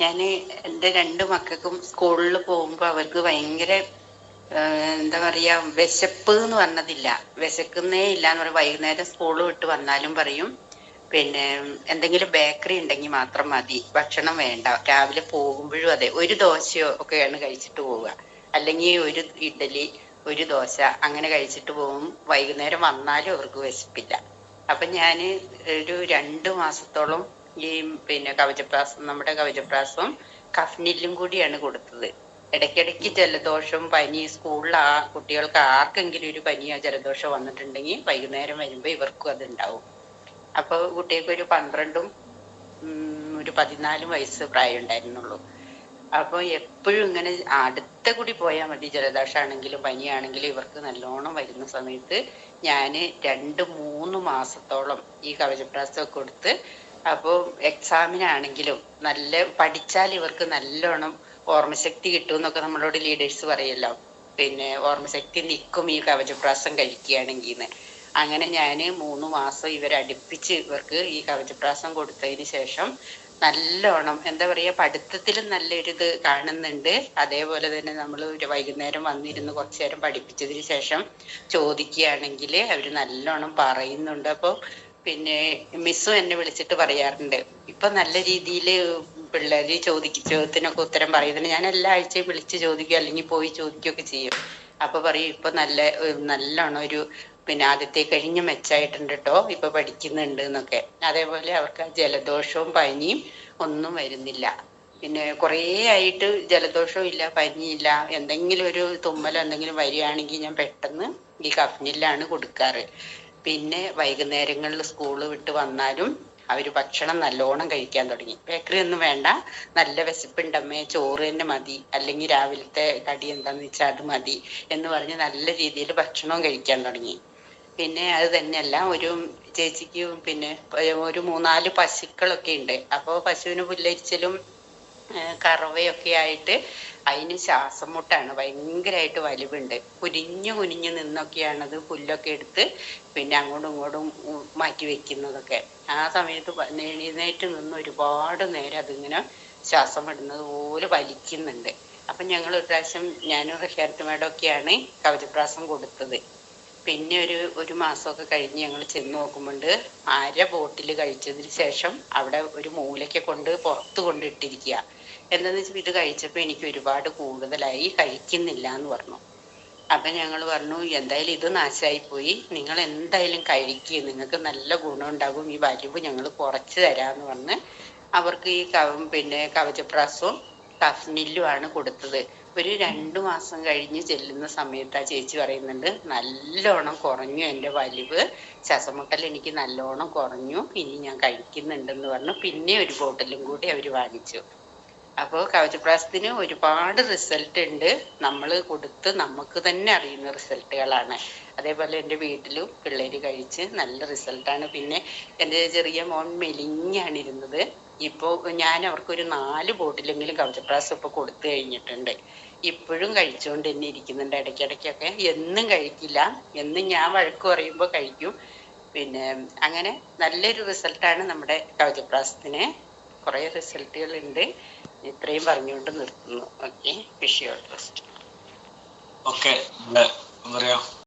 ഞാൻ എന്റെ രണ്ട് മക്കൾക്കും സ്കൂളിൽ പോകുമ്പോൾ അവർക്ക് ഭയങ്കര എന്താ പറയാ വിശപ്പ് എന്ന് പറഞ്ഞതില്ല. വിശക്കുന്നേ ഇല്ല എന്ന് പറയും. വൈകുന്നേരം സ്കൂൾ വിട്ട് വന്നാലും പറയും. പിന്നെ എന്തെങ്കിലും ബേക്കറി ഉണ്ടെങ്കിൽ മാത്രം മതി. ഭക്ഷണം വേണ്ട. രാവിലെ പോകുമ്പോഴും അതെ. ഒരു ദോശയോ ഒക്കെയാണ് കഴിച്ചിട്ട് പോവുക. അല്ലെങ്കിൽ ഒരു ഇഡലി ഒരു ദോശ അങ്ങനെ കഴിച്ചിട്ട് പോകും. വൈകുന്നേരം വന്നാലും അവർക്ക് വിശപ്പില്ല. അപ്പൊ ഞാൻ ഒരു രണ്ട് മാസത്തോളം ഈ പിന്നെ കവചപ്രാസം നമ്മുടെ കവചപ്രാസവും കഫ്നില്ലും കൂടിയാണ് കൊടുത്തത്. ഇടയ്ക്കിടയ്ക്ക് ജലദോഷം പനി സ്കൂളിൽ ആ കുട്ടികൾക്ക് ആർക്കെങ്കിലും ഒരു പനിയോ ജലദോഷം വന്നിട്ടുണ്ടെങ്കിൽ വൈകുന്നേരം വരുമ്പോൾ ഇവർക്കും അത് ഉണ്ടാവും അപ്പൊ കുട്ടികൾക്ക് ഒരു പന്ത്രണ്ടും ഒരു പതിനാലും വയസ്സ് പ്രായം ഉണ്ടായിരുന്നുള്ളൂ. അപ്പൊ എപ്പോഴും ഇങ്ങനെ അടുത്ത കൂടി പോയാൽ മതി. ജലദോഷമാണെങ്കിലും പനിയാണെങ്കിലും ഇവർക്ക് നല്ലോണം വരുന്ന സമയത്ത് ഞാൻ രണ്ട് മൂന്ന് മാസത്തോളം ഈ കവചപ്രാസം കൊടുത്ത് അപ്പോൾ എക്സാമിനാണെങ്കിലും നല്ല പഠിച്ചാൽ ഇവർക്ക് നല്ലോണം ഓർമ്മശക്തി കിട്ടും എന്നൊക്കെ നമ്മളോട് ലീഡേഴ്സ് പറയല്ലോ. പിന്നെ ഓർമ്മശക്തി നിൽക്കും ഈ കവചപ്രാസം കഴിക്കുകയാണെങ്കിൽ അങ്ങനെ ഞാൻ മൂന്ന് മാസം ഇവരടുപ്പിച്ച് ഇവർക്ക് ഈ കവചപ്രാസം കൊടുത്തതിന് ശേഷം നല്ലോണം എന്താ പറയാ പഠിത്തത്തിലും നല്ലൊരു ഇത് കാണുന്നുണ്ട്. അതേപോലെ തന്നെ നമ്മൾ ഒരു വൈകുന്നേരം വന്നിരുന്ന് കുറച്ചു നേരം പഠിപ്പിച്ചതിന് ശേഷം ചോദിക്കുകയാണെങ്കിൽ അവർ നല്ലോണം പറയുന്നുണ്ട്. അപ്പോൾ പിന്നെ മിസ്സും എന്നെ വിളിച്ചിട്ട് പറയാറുണ്ട്. ഇപ്പൊ നല്ല രീതിയിൽ പിള്ളേര് ചോദിക്ക ചോദ്യത്തിനൊക്കെ ഉത്തരം പറയുന്നുണ്ട്. ഞാൻ എല്ലാ ആഴ്ചയും വിളിച്ച് ചോദിക്കുക അല്ലെങ്കിൽ പോയി ചോദിക്കുകയൊക്കെ ചെയ്യും. അപ്പൊ പറയും ഇപ്പൊ നല്ല നല്ലോണം ഒരു പിന്നെ ആദ്യത്തെ കഴിഞ്ഞ് മെച്ചായിട്ടുണ്ട് കേട്ടോ ഇപ്പൊ പഠിക്കുന്നുണ്ട് എന്നൊക്കെ. അതേപോലെ അവർക്ക് ജലദോഷവും പനിയും ഒന്നും വരുന്നില്ല. പിന്നെ കുറേ ആയിട്ട് ജലദോഷവും ഇല്ല പനിയില്ല എന്തെങ്കിലും ഒരു തുമ്മലോ എന്തെങ്കിലും വരികയാണെങ്കിൽ ഞാൻ പെട്ടെന്ന് ഈ കഫ്നിലാണ് കൊടുക്കാറ്. പിന്നെ വൈകുന്നേരങ്ങളിൽ സ്കൂൾ വിട്ട് വന്നാലും അവർ ഭക്ഷണം നല്ലോണം കഴിക്കാൻ തുടങ്ങി. ബേക്കറി ഒന്നും വേണ്ട. നല്ല വിശപ്പുണ്ടമ്മേ ചോറ് തന്നെ മതി. അല്ലെങ്കിൽ രാവിലത്തെ കടി എന്താന്ന് വെച്ചാൽ അത് മതി എന്ന് പറഞ്ഞ് നല്ല രീതിയിൽ ഭക്ഷണവും കഴിക്കാൻ തുടങ്ങി. പിന്നെ അത് തന്നെയല്ല ഒരു ചേച്ചിക്ക് പിന്നെ ഒരു മൂന്നാൽ പശുക്കളൊക്കെ ഉണ്ട് അപ്പോൾ പശുവിന് പുല്ലരിച്ചലും കറവയൊക്കെ ആയിട്ട് അതിന് ശ്വാസം മുട്ടാണ്. ഭയങ്കരമായിട്ട് വലിവുണ്ട്. കുനിഞ്ഞു നിന്നൊക്കെയാണ് അത് പുല്ലൊക്കെ എടുത്ത് പിന്നെ അങ്ങോട്ടും ഇങ്ങോട്ടും മാറ്റി വെക്കുന്നതൊക്കെ. ആ സമയത്ത് എഴുന്നേറ്റ് നിന്ന് ഒരുപാട് നേരം അതിങ്ങനെ ശ്വാസം വിടുന്നത് പോലെ വലിക്കുന്നുണ്ട്. അപ്പം ഞങ്ങൾ ഒരു പ്രാവശ്യം ഞാനും റഷ്യാർട്ട് മേഡമൊക്കെയാണ് കവചപ്രാസം കൊടുത്തത്. പിന്നെ ഒരു ഒരു മാസമൊക്കെ കഴിഞ്ഞ് ഞങ്ങൾ ചെന്ന് നോക്കുമ്പോണ്ട് അര ബോട്ടിൽ കഴിച്ചതിന് ശേഷം അവിടെ ഒരു മൂലയ്ക്ക് കൊണ്ട് പുറത്ത് കൊണ്ടിട്ടിരിക്കുക എന്താന്ന് വെച്ചാൽ ഇത് കഴിച്ചപ്പോൾ എനിക്ക് ഒരുപാട് കൂടുതലായി കഴിക്കുന്നില്ല എന്ന് പറഞ്ഞു. അപ്പൊ ഞങ്ങൾ പറഞ്ഞു എന്തായാലും ഇത് നാശമായി പോയി നിങ്ങൾ എന്തായാലും കഴിക്കുക നിങ്ങൾക്ക് നല്ല ഗുണമുണ്ടാകും. ഈ വലിവ് ഞങ്ങൾ കുറച്ച് തരാന്ന് പറഞ്ഞ് അവർക്ക് ഈ കവ പിന്നെ കവചപ്രാസവും കഫ്നില്ലുമാണ് കൊടുത്തത്. ഒരു രണ്ടു മാസം കഴിഞ്ഞ് ചെല്ലുന്ന സമയത്ത് ആ ചേച്ചി പറയുന്നുണ്ട് നല്ലോണം കുറഞ്ഞു എന്റെ വലിവ് ശ്വാസമുട്ടൽ എനിക്ക് നല്ലോണം കുറഞ്ഞു. ഇനി ഞാൻ കഴിക്കുന്നുണ്ടെന്ന് പറഞ്ഞു പിന്നെ ഒരു ബോട്ടിലും കൂടി അവർ വാങ്ങിച്ചു. അപ്പോൾ കവചപ്രാസത്തിന് ഒരുപാട് റിസൾട്ട് ഉണ്ട്. നമ്മൾ കൊടുത്ത് നമുക്ക് തന്നെ അറിയുന്ന റിസൾട്ടുകളാണ്. അതേപോലെ എന്റെ വീട്ടിലും പിള്ളേര് കഴിച്ച് നല്ല റിസൾട്ടാണ് പിന്നെ എന്റെ ചെറിയ മോൻ മെലിഞ്ഞാണ് ഇരുന്നത്. ഇപ്പോൾ ഞാൻ അവർക്കൊരു നാല് ബോട്ടിലെങ്കിലും കവചപ്രാസം ഇപ്പോൾ കൊടുത്തു കഴിഞ്ഞിട്ടുണ്ട്. ഇപ്പോഴും കഴിച്ചുകൊണ്ട് തന്നെ ഇരിക്കുന്നുണ്ട് ഇടയ്ക്കിടയ്ക്കൊക്കെ. എന്നും കഴിക്കില്ല. എന്നും ഞാൻ വഴക്ക് പറയുമ്പോൾ കഴിക്കും. പിന്നെ അങ്ങനെ നല്ലൊരു റിസൾട്ടാണ് നമ്മുടെ കവചപ്രാസത്തിന് കുറേ റിസൾട്ടുകൾ ഉണ്ട് ഇത്രയും പറഞ്ഞുകൊണ്ട് നിർത്തുന്നു. ഓക്കെ. വിഷ് ഒക്കെ എന്താ പറയാ?